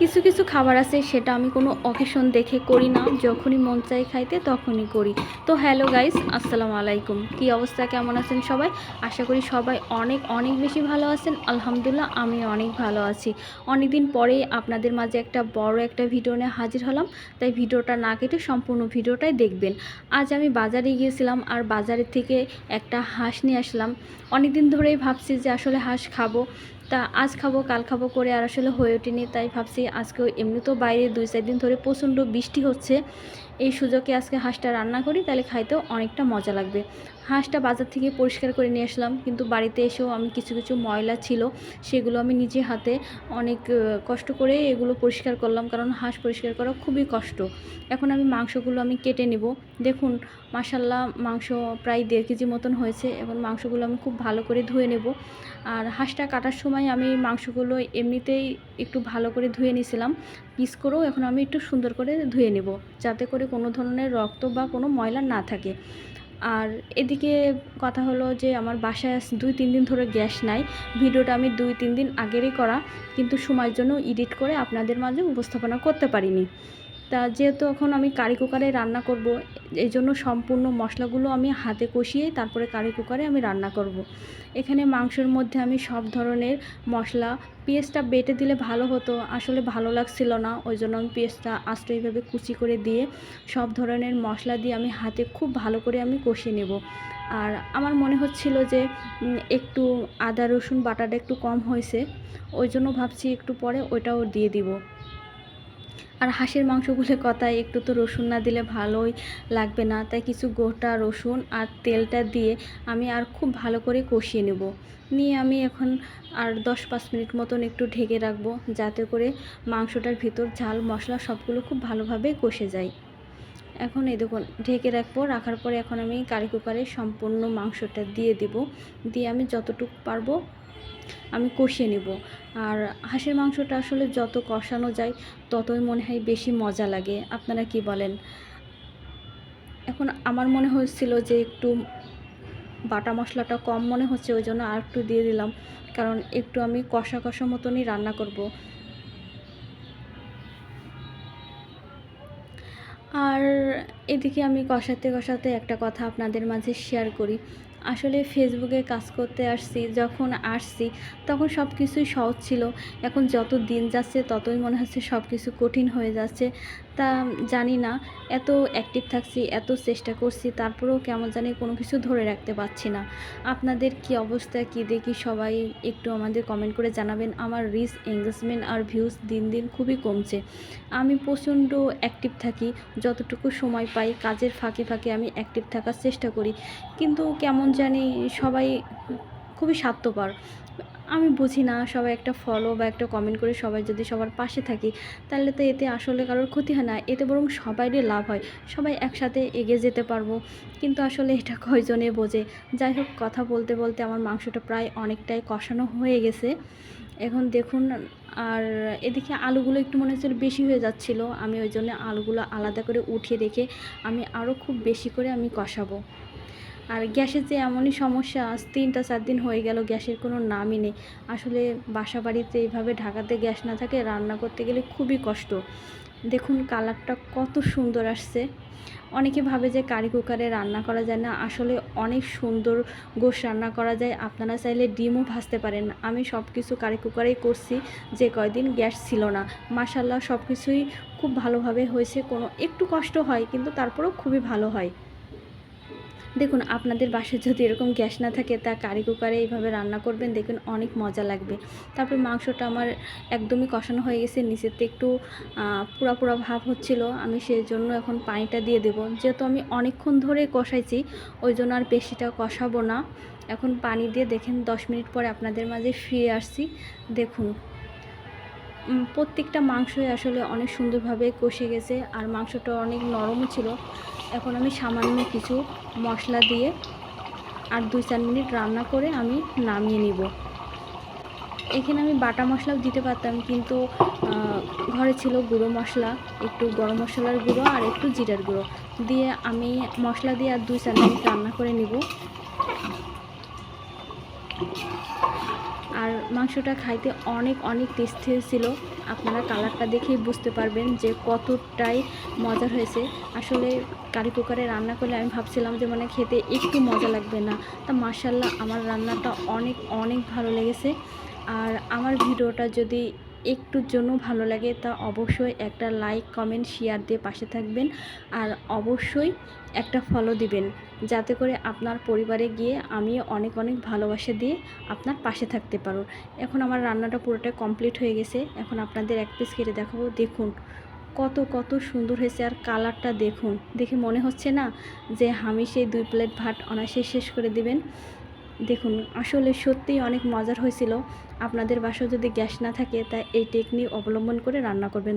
কিছু কিছু খাবার আছে, সেটা আমি কোনো অকেশন দেখে করি না। যখনই মন চাই খাইতে, তখনই করি। তো হ্যালো গাইস আসসালামু আলাইকুম। কী অবস্থা? কেমন আছেন সবাই? আশা করি সবাই অনেক অনেক বেশি ভালো আছেন। আলহামদুলিল্লাহ, আমি অনেক ভালো আছি। অনেক দিন পরেই আপনাদের মাঝে একটা বড় একটা ভিডিও নিয়ে হাজির হলাম। তাই ভিডিওটা না কেটে সম্পূর্ণ ভিডিওটাই দেখবেন। আজ আমি বাজারে গিয়েছিলাম আর বাজারের থেকে একটা হাঁস নিয়ে আসলাম। অনেক দিন ধরেই ভাবছি যে আসলে হাঁস খাব। তা আজ খাব, কাল খাব করে আর আসলে হয়ে ওঠেনি, তাই ভাবছি আজকে এমনিতেও বাইরে দুই চার দিন ধরে প্রচণ্ড বৃষ্টি হচ্ছে। এই সুযোগে আজকে হাঁসটা রান্না করি, তাহলে খাইতেও অনেকটা মজা লাগবে। হাঁসটা বাজার থেকে পরিষ্কার করে নিয়ে আসলাম, কিন্তু বাড়িতে এসেও আমি কিছু কিছু ময়লা ছিল, সেগুলো আমি নিজে হাতে অনেক কষ্ট করে এগুলো পরিষ্কার করলাম, কারণ হাঁস পরিষ্কার করা খুবই কষ্ট। এখন আমি মাংসগুলো আমি কেটে নেব। দেখুন মাসাল্লাহ মাংস প্রায় দেড় কেজি মতন হয়েছে এবং মাংসগুলো আমি খুব ভালো করে ধুয়ে নেব। আর হাঁসটা কাটার সময় আমি মাংসগুলো এমনিতেই একটু ভালো করে ধুয়ে নিয়েছিলাম। পিস করেও এখন আমি একটু সুন্দর করে ধুয়ে নেব যাতে করে কোনো ধরনের রক্ত বা কোনো ময়লা না থাকে। আর এদিকে কথা হলো যে আমার বাসায় দুই তিন দিন ধরে গ্যাস নাই। ভিডিওটা আমি দুই তিন দিন আগেরই করা, কিন্তু সময়ের জন্য এডিট করে আপনাদের মাঝে উপস্থাপনা করতে পারিনি। তা যেহেতু এখন আমি কারি কুকারে রান্না করব এই জন্য সম্পূর্ণ মশলাগুলো আমি হাতে কষিয়ে তারপরে কারি কুকারে আমি রান্না করব। এখানে মাংসের মধ্যে আমি সব ধরনের মশলা পেঁয়াজটা বেটে দিলে ভালো হতো, আসলে ভালো লাগছিল না ওই জন্য আমি পেঁয়াজটা আস্তে এইভাবে কুচি করে দিয়ে সব ধরনের মশলা দিয়ে আমি হাতে খুব ভালো করে আমি কষিয়ে নেব আর আমার মনে হচ্ছিল যে একটু আদা রসুন বাটাটা একটু কম হয়েছে ওই জন্য ভাবছি একটু পরে ওইটাও দিয়ে দিব আর হাঁসের মাংসগুলো কথায় একটু তো রসুন না দিলে ভালোই লাগবে না। তাই কিছু গোটা রসুন আর তেলটা দিয়ে আমি আর খুব ভালো করে কষিয়ে নেব। নিয়ে আমি এখন আর দশ পাঁচ মিনিট মতন একটু ঢেকে রাখব, যাতে করে মাংসটার ভিতর ঝাল মশলা সবগুলো খুব ভালোভাবে কষে যায়। এখন এই দেখুন, ঢেকে রাখব। রাখার পরে এখন আমি কারি কুকারে সম্পূর্ণ মাংসটা দিয়ে দিব। দিয়ে আমি যতটুকু পারব আমি কষিয়ে নেব। আর হাঁসের মাংসটা আসলে যত কষানো যায়, ততই মনে হয় বেশি মজা লাগে। আপনারা কি বলেন? এখন আমার মনে হচ্ছিল যে একটু বাটা মশলাটা কম মনে হচ্ছে, ওই জন্য আর একটু দিয়ে দিলাম। কারণ একটু আমি কষা কষা মতনই রান্না করব। আর এদিকে আমি কষাতে কষাতে একটা কথা আপনাদের মাঝে শেয়ার করি। আসলে ফেসবুকে কাজ করতে আসছি, যখন আসছি তখন সব কিছুই সহজ ছিল। এখন যত দিন যাচ্ছে ততই মনে হচ্ছে সব কিছু কঠিন হয়ে যাচ্ছে। তা জানি না। এত অ্যাক্টিভ থাকছি, এত চেষ্টা করছি, তারপরেও কেমন জানি কোনো কিছু ধরে রাখতে পারছি না। আপনাদের কি অবস্থা, কি দেখি সবাই একটু আমাদের কমেন্ট করে জানাবেন। আমার রিচ এঙ্গেজমেন্ট আর ভিউজ দিন দিন খুবই কমছে। আমি প্রচণ্ড অ্যাক্টিভ থাকি, যতটুকু সময় পাই কাজের ফাঁকে ফাঁকে আমি অ্যাক্টিভ থাকার চেষ্টা করি। কিন্তু কেমন জানি সবাই খুবই স্বার্থপর। আমি বুঝি না সবাই একটা ফলো বা একটা কমেন্ট করে সবাই যদি সবার পাশে থাকি, তাহলে তো এতে আসলে কারোর ক্ষতি হয় না। এতে বরং সবাইরই লাভ হয়। সবাই একসাথে এগিয়ে যেতে পারব। কিন্তু আসলে এটা কয়জনে বোঝে? যাই হোক, কথা বলতে বলতে আমার মাংসটা প্রায় অনেকটাই কষানো হয়ে গেছে। এখন দেখুন, আর এদিকে আলুগুলো একটু মনে হচ্ছিল বেশি হয়ে যাচ্ছিল। আমি ওই জন্য আলুগুলো আলাদা করে উঠিয়ে রেখে আমি আরও খুব বেশি করে আমি কষাবো। আর গ্যাসের যে এমনই সমস্যা, আজ তিনটা চার দিন হয়ে গেল গ্যাসের কোনো নামই নেই। আসলে বাসা বাড়িতে এইভাবে ঢাকাতে গ্যাস না থাকে, রান্না করতে গেলে খুবই কষ্ট। দেখুন কালারটা কত সুন্দর আসছে। অনেকে ভাবে যে কারি কুকারে রান্না করা যায় না। আসলে অনেক সুন্দর গোশ রান্না করা যায়। আপনারা চাইলে ডিমও ভাজতে পারেন। আমি সব কিছু কারি কুকারেই করছি, যে কয়দিন গ্যাস ছিল না। মাসাল্লাহ সব কিছুই খুব ভালোভাবে হয়েছে। কোনো একটু কষ্ট হয়, কিন্তু তারপরেও খুবই ভালো হয়। দেখুন, আপনাদের বাসায় যদি এরকম গ্যাস না থাকে, তা কারি কুকারে এইভাবে রান্না করবেন, দেখবেন অনেক মজা লাগবে। তারপর মাংসটা আমার একদমই কষানো হয়ে গেছে নিচেতে একটু পুরা পুরা ভাব হচ্ছিল, আমি সেই জন্য এখন পানিটা দিয়ে দেবো। যেহেতু আমি অনেকক্ষণ ধরে কষাইছি, ওই জন্য আর বেশিটা কষাবো না। এখন পানি দিয়ে দেখেন, দশ মিনিট পরে আপনাদের মাঝে ফিরে আসছি। দেখুন প্রত্যেকটা মাংসই আসলে অনেক সুন্দরভাবে কষে গেছে আর মাংসটা অনেক নরমও ছিল। এখন আমি সামান্য কিছু মশলা দিয়ে আর দুই চার মিনিট রান্না করে আমি নামিয়ে নিব। এখানে আমি বাটা মশলাও দিতে পারতাম কিন্তু ঘরে ছিল গুঁড়ো মশলা, একটু গরম মশলার গুঁড়ো আর একটু জিরার গুঁড়ো। দিয়ে আমি মশলা দিয়ে আর দুই চার মিনিট রান্না করে নিব আর মাংসটা খাইতে অনেক অনেক টেস্টি ছিল। আপনারা কালারটা দেখেই বুঝতে পারবেন যে কতটাই মজার হয়েছে। আসলে কারি কুকারে রান্না করলে আমি ভাবছিলাম যে মানে খেতে একটু মজা লাগবে না। তা মার্শাল্লাহ আমার রান্নাটা অনেক অনেক ভালো লেগেছে। আর আমার ভিডিওটা যদি একটুর জন্য ভালো লাগে, তা অবশ্যই একটা লাইক কমেন্ট শেয়ার দিয়ে পাশে থাকবেন। আর অবশ্যই একটা ফলো দিবেন, যাতে করে আপনার পরিবারে গিয়ে আমি অনেক অনেক ভালোবাসা দিয়ে আপনার পাশে থাকতে পারো। এখন আমার রান্নাটা পুরোটাই কমপ্লিট হয়ে গেছে, এখন আপনাদের এক পিস কেটে দেখাবো। দেখুন, কত কত সুন্দর হয়েছে, আর কালারটা দেখুন। দেখে মনে হচ্ছে না যে আমি সেই দুই প্লেট ভাত অনায়াসে শেষ করে দিবেন। দেখুন, আসলে সত্যিই অনেক মজার হয়েছিল। আপনাদের বাসায় যদি গ্যাস না থাকে, তা এই টেকনিক অবলম্বন করে রান্না করবেন।